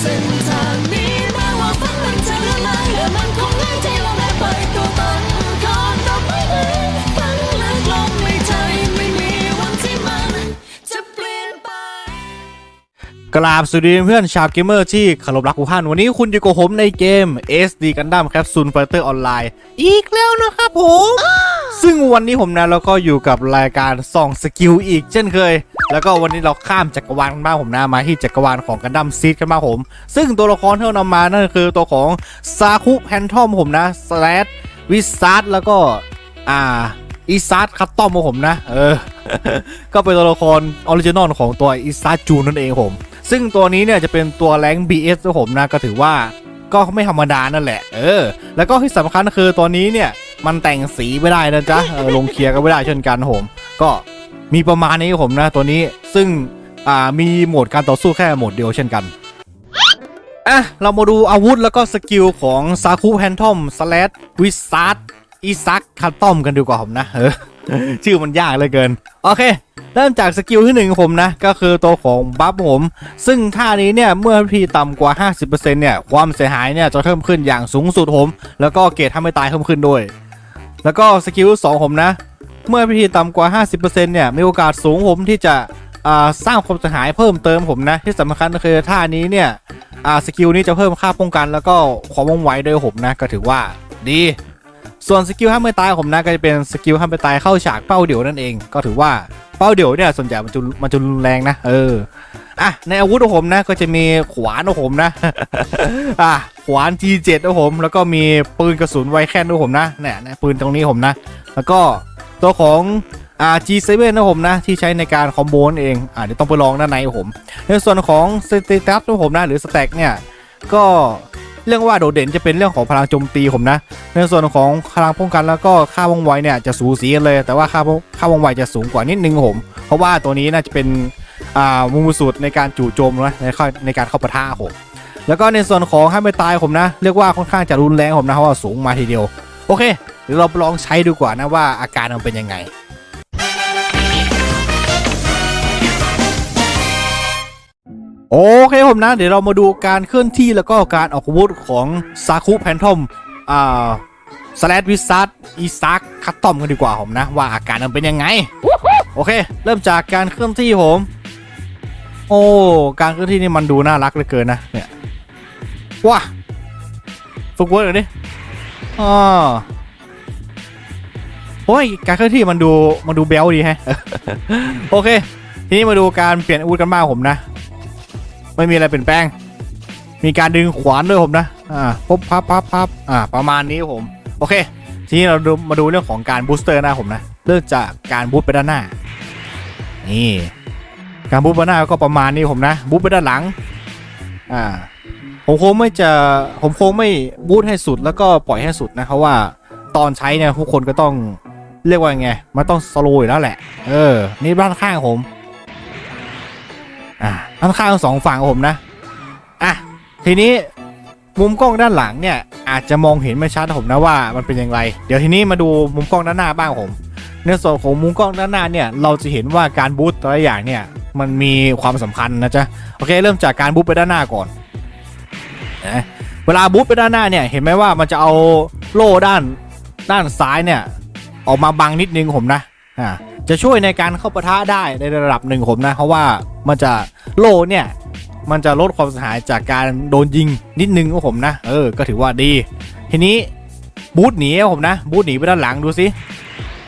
เส้นทางนี้ กราบสวัสดีเพื่อนชาวเกมเมอร์ที่เคารพรักทุกท่านวันนี้คุณอยู่กับผมในเกม SD Gundam Capsule Fighter Online อีกแล้วนะครับผม ซึ่งวันนี้ผมนะแล้วก็อยู่กับรายการส่องสกิลอีกเช่นเคย แล้วก็วันนี้เราข้ามจักรวาลกันบ้างผมนะมาที่จักรวาลของกันดั้มซีดกันบ้างผม ซึ่งตัวละครที่เรานำมานั่นก็คือตัวของซาคุแพนทอมผมนะสแลดวิซาร์ดแล้วก็อ่าอีซาร์ดคัตตอมของผมนะ เออ ก็เป็นตัวละครออริจินอลของตัวอีซาร์ดจูนนั่นเองผม ซึ่งตัวนี้เนี่ยจะเป็นตัวแรง BS ของผมนะก็ถือว่าก็ไม่ธรรมดานั่นแหละ เออ แล้วก็ที่สำคัญคือตัวนี้เนี่ยมันแต่งสีไม่ได้นะจ๊ะออลงเคลียร์ก็ไม่ได้เช่นกันผม ก็มีประมาณนี้ครับผมนะตัวนี้ซึ่งอ่ามีโหมดการต่อสู้แค่โหมดเดียวเช่นกันอะเรามาดูอาวุธแล้วก็สกิลของซาคุแฮนทอมสแลดวิซาร์ดอีซักคัตตอมกันดีกว่าผมนะเออ ชื่อมันยากเหลยเกิน โอเค เริ่มจากสกิลที่หนึ่งของผมนะ ก็คือตัวของบัฟผม ซึ่งท่านี้เนี่ย เมื่อพีต่ำกว่า 50%เนี่ย ความเสียหายเนี่ย จะเพิ่มขึ้นอย่างสูงสุดผม แล้วก็เกรดทำให้ตายเพิ่มขึ้นด้วย แล้วก็สกิลสองผมนะ เมื่อพีต่ำกว่า 50%เนี่ยมีโอกาสสูงผมที่จะสร้างความเสียหายเพิ่มเติมผมนะ ที่สำคัญก็คือท่านี้เนี่ยสกิลนี้จะเพิ่มค่าป้องกัน แล้วก็ความว่องไวด้วยผมนะก็ถือว่าดี ส่วนสกิลห้ามไม่ตายผมนะก็จะเป็นสกิลห้ามไม่ตายเข้าฉากเป้าเดี่ยวนั่นเอง ก็ถือว่าเป้าเดี่ยวเนี่ยส่วนใหญ่มันจะมันจะรุนแรงนะเอออะในอาวุธของผมนะก็จะมีขวานของผมนะอะขวาน G7 ของผม แล้วก็มีปืนกระสุนไวแคนด้วยผมนะเนี่ยนะปืนตรงนี้ผมนะ แล้วก็ตัวของอ่า G7 นะผมนะ ที่ใช้ในการคอมโบนนเองอ่าเดี๋ยวต้องไปลองด้านในของผม ในส่วนของสเตตัสของผมนะ หรือสแต็กเนี่ย ก็ เรื่องว่าโดดเด่นจะเป็นเรื่องของพลังโจมตีผมนะ ในส่วนของพลังป้องกันแล้วก็ค่าว่องไวเนี่ยจะสูสีกันเลย แต่ว่าค่าค่าว่องไวจะสูงกว่านิดนึงผม เพราะว่าตัวนี้น่าจะเป็นอ่ามุมสุดในการจู่โจมนะในในการเข้าปะทะผมแล้วก็ในส่วนของห้ามไม่ตายผมนะ เรียกว่าค่อนข้างจะรุนแรงผมนะเพราะว่าสูงมาทีเดียว โอเคเดี๋ยวเราลองใช้ดูกว่านะว่าอาการมันเป็นยังไง โอเคผมนะ เดี๋ยวเรามาดูการเคลื่อนที่แล้วก็การออกอาวุธของซาคุแพนทอมอ่าสแลดวิซัตอีซักคัตตอมกันดีกว่าผมนะ ว่าอาการมันเป็นยังไง โอเค เริ่มจากการเคลื่อนที่ผม โอ้การเคลื่อนที่นี่มันดูน่ารักเหลือเกินนะเนี่ยว้าฝึกเวิร์กหน่อยดิอ๋อโอ้ยการเคลื่อนที่มันดูมันดูเบลดีแฮะโอเค ทีนี้มาดูการเปลี่ยนอาวุธกันบ้างผมนะ ไม่มีอะไรเปลี่ยนแปลง มีการดึงขวานด้วยผมนะ อ่าปุ๊บพับพับพับอ่า ประมาณนี้ผม โอเค ทีนี้เราดูมาดูเรื่องของการบูสเตอร์หน้าผมนะ เริ่มจากการบูสไปด้านหน้า นี่ การบูสไปด้านหน้าก็ประมาณนี้ผมนะ บูสไปด้านหลัง อ่า ผมคงไม่จะ ผมคงไม่บูสให้สุดแล้วก็ปล่อยให้สุดนะ เพราะว่าตอนใช้เนี่ยทุกคนก็ต้องเรียกว่าไง มันต้องสโลว์อยู่แล้วแหละ เออ นี่ด้านข้างผม อ่าด้านข้างสองฝั่งผมนะอะทีนี้มุมกล้องด้านหลังเนี่ยอาจจะมองเห็นไม่ชัดผมนะว่ามันเป็นอย่างไร เดี๋ยวทีนี้มาดูมุมกล้องด้านหน้าบ้างผมในส่วนของมุมกล้องด้านหน้าเนี่ยเราจะเห็นว่าการบูตแต่ละอย่างเนี่ยมันมีความสำคัญนะจ๊ะโอเคเริ่มจากการบูตไปด้านหน้าก่อนนะเวลาบูตไปด้านหน้าเนี่ยเห็นไหมว่ามันจะเอาโล่ด้านด้านซ้ายเนี่ยออกมาบังนิดนึงผมนะอ่า จะช่วยในการเข้าปะทะได้ในระดับหนึ่งผมนะ เพราะว่ามันจะโลเนี่ย มันจะลดความเสียหายจากการโดนยิงนิดนึงของผมนะ เออ ก็ถือว่าดี ทีนี้บูทหนีผมนะ บูทหนีไปด้านหลังดูสิ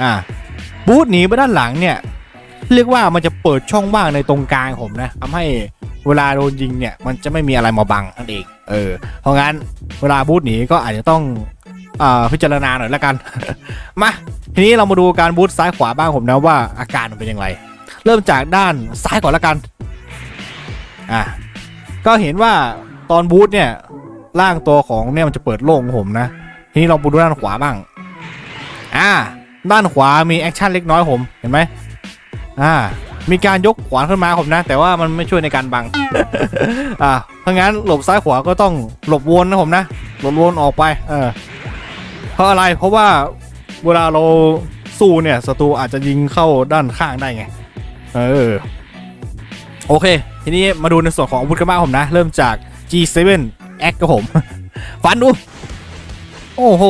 อ่าบูทหนีไปด้านหลังเนี่ย เรียกว่ามันจะเปิดช่องว่างในตรงกลางผมนะทำให้เวลาโดนยิงเนี่ย มันจะไม่มีอะไรมาบังนั่นเอง เออ เพราะงั้นเวลาบูทหนีก็อาจจะต้อง พิจารณาหน่อยละกัน มาทีนี้เรามาดูการบูทซ้ายขวาบ้างผมนะว่าอาการมันเป็นอย่างไร เริ่มจากด้านซ้ายก่อนละกันอะก็เห็นว่าตอนบูทเนี่ยร่างตัวของเนี่ยมันจะเปิดโล่งผมนะ ทีนี้เราบูทด้านขวาบ้างอ่าด้านขวามีแอคชั่นเล็กน้อยผมเห็นไหมอ่ามีการยกขวานขึ้นมาผมนะ แต่ว่ามันไม่ช่วยในการบัง อ่าเพราะงั้นหลบซ้ายขวาก็ต้องหลบวนนะผมนะหลบวนออกไป เออ ราะอะไรเพราะว่าเวลาเราสู้เนี่ยศัตรูอาจจะยิงเข้าด้านข้างได้ไง เออ โอเค ทีนี้มาดูในส่วนของอาวุธกันบ้างผมนะ เริ่มจาก G7 X ครับผม ฟันดู โอ้โห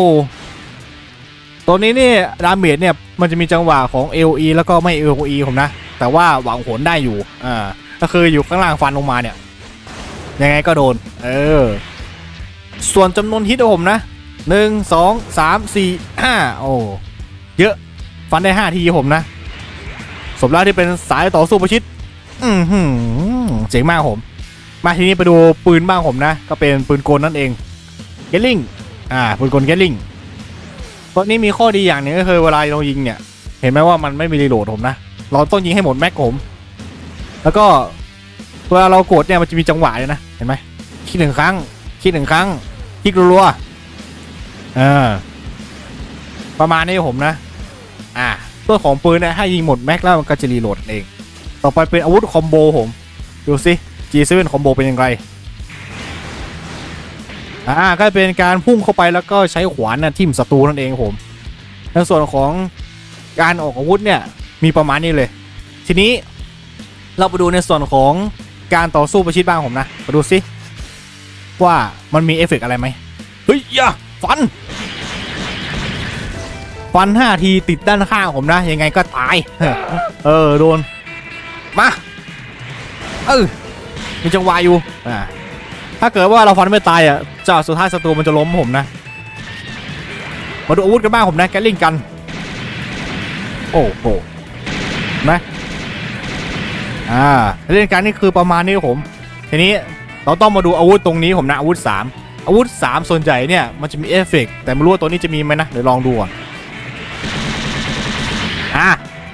ตัวนี้นี่ดาเมจเนี่ย มันจะมีจังหวะของ AOE แล้วก็ไม่ AOE ผมนะ แต่ว่าหวังผลได้อยู่ อ่า ก็คืออยู่ข้างล่างฟันลงมาเนี่ย ยังไงก็โดน เออ ส่วนจำนวนฮิตของผมนะ หนึ่งสองสามสี่ห้าโอ้เยอะฟันได้ห้าทีผมนะสมแล้วที่เป็นสายต่อสู้ประชิดอือหืเจ๋งมากผม มาทีนี้ไปดูปืนบ้างผมนะ ก็เป็นปืนกลนั่นเองเกลลิงอ่าปืนกลเกลลิงตัวนี้มีข้อดีอย่างหนึงก็คือเวลาเรายิงเนี่ย เห็นไหมว่ามันไม่มีรีโหลดผมนะ เราต้องยิงให้หมดแม็กผม แล้วก็เวลาเรากดเนี่ยมันจะมีจังหวะเลยนะ เห็นไหมคลิกหนึ่งครั้งคลิกหนึ่งครั้งคลิกรัวๆ เออประมาณนี้ผมนะ อ่าตัวของปืนเนี่ยให้ยิงหมดแม็กแล้วมันก็จะรีโหลดเอง ต่อไปเป็นอาวุธคอมโบผม ดูสิ G7 คอมโบเป็นยังไงอ่าก็เป็นการพุ่งเข้าไปแล้วก็ใช้ขวานนะทิ่มศัตรูนั่นเองผมในส่วนของการออกอาวุธเนี่ยมีประมาณนี้เลย ทีนี้เราไปดูในส่วนของการต่อสู้ประชิดบ้างผมนะมาดูสิว่ามันมีเอฟเฟกต์อะไรไหมเฮ้ยอย่าฟัน ฟันห้าทีติดด้านข้างผมนะ ยังไงก็ตาย เออ โดน มา เออมีจังหวะอยู่อ่าถ้าเกิดว่าเราฟันไม่ตายอะเจ้าสุดท้ายศัตรูมันจะล้มผมนะ มาดูอาวุธกันบ้างผมนะ แกลิงกัน โอ้โหนไหมอ่าเล่นการนี่คือประมาณนี้ครับผม ทีนี้เราต้องมาดูอาวุธตรงนี้ผมนะอาวุธ 3 อาวุธ 3 ส่วนใหญ่เนี่ยมันจะมีเอฟเฟกต์แต่ไม่รู้ว่าตัวนี้จะมีไหมนะเดี๋ยวลองดูก่อนอ่า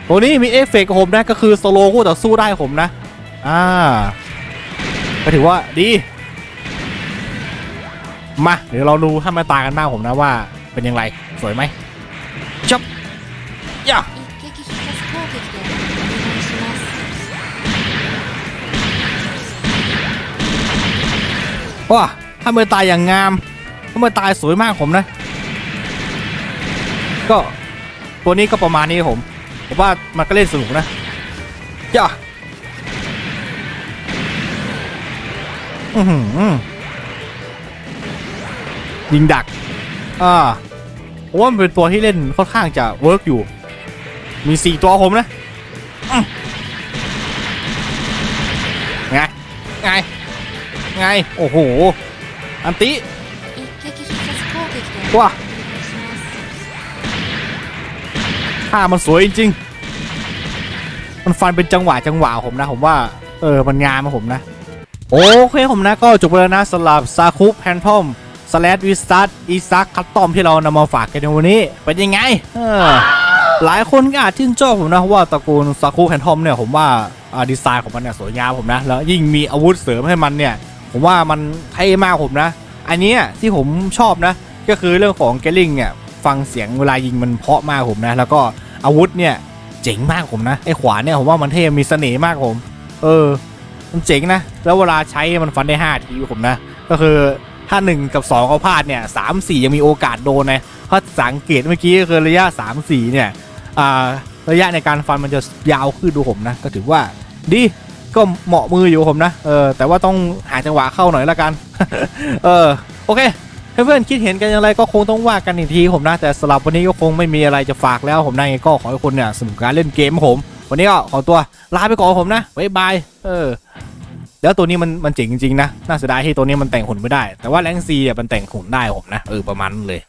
ตัวนี้มีเอฟเฟกต์ผมนะก็คือสโลว์คู่ต่อสู้ได้ผมนะ อ่า ก็ถือว่าดี มา เดี๋ยวเราดูถ้ามาตากันบ้างผมนะว่าเป็นยังไงสวยไหมจบย่าว้าถ้ามือตายอย่างงามถ้ามือตายสวยมากผมนะ ก็ตัวนี้ก็ประมาณนี้ผม ผมว่ามันก็เล่นสนุกนะย่าอือหือยิงดัก อ่าผมว่ามันเป็นตัวที่เล่นค่อนข้างจะเวิร์กอยู่ มีสี่ตัวผมนะไง ไง ไง โอ้โห อันติ ท่ามันสวยจริงๆมันฟันเป็นจังหวะจังหวะผมนะ ผมว่า เออมันงามนะผมนะ โอเคผมนะก็จบไปแล้วนะสำหรับซาคุแพนทอมสแลดวิสตัสอีซักคัตตอมที่เรานำมาฝากกันในวันนี้ เป็นยังไง เออ หลายคนก็อาจชื่นชอบผมนะเพราะว่าตระกูลซาคุแพนทอมเนี่ยผมว่าดีไซน์ของมันเนี่ยสวยงามผมนะ แล้วยิ่งมีอาวุธเสริมให้มันเนี่ย ผมว่ามันเท่มากผมนะ อันนี้ที่ผมชอบนะ ก็คือเรื่องของเกลลิงเนี่ยฟังเสียงเวลายิงมันเพาะมากผมนะ แล้วก็ อาวุธเนี่ยเจ๋งมากผมนะไอ้ขวานเนี่ยผมว่ามันเท่มีเสน่ห์มากผม เออ มันเจ๋งนะ แล้วเวลาใช้มันฟันได้5ทีผมนะ ก็คือถ้า 1 กับ 2เขาพลาดเนี่ยสามสี่ยังมีโอกาสโดนนะเพราะสังเกตเมื่อกี้ก็คือระยะ 3 4 เนี่ยอ่าระยะในการฟันมันจะยาวขึ้นดูผมนะ ก็ถือว่าดีก็เหมาะมืออยู่ผมนะเออแต่ว่าต้องหาจังหวะเข้าหน่อยละกัน เออโอเค เพื่อนๆคิดเห็นกันอย่างไรก็คงต้องว่ากันอีกทีผมนะแต่สำหรับวันนี้ก็คงไม่มีอะไรจะฝากแล้วผมนะก็ขอให้คนเนี่ยสนุกการเล่นเกมผม วันนี้ก็ขอตัวลาไปก่อนผมนะบ๊ายบายเออแล้วตัวนี้มันมันเจ๋งจริงๆนะน่าเสียดายที่ตัวนี้มันแต่งขนไม่ได้ แต่ว่าแรงซีอะมันแต่งขนได้ผมนะเออประมาณนี้เลย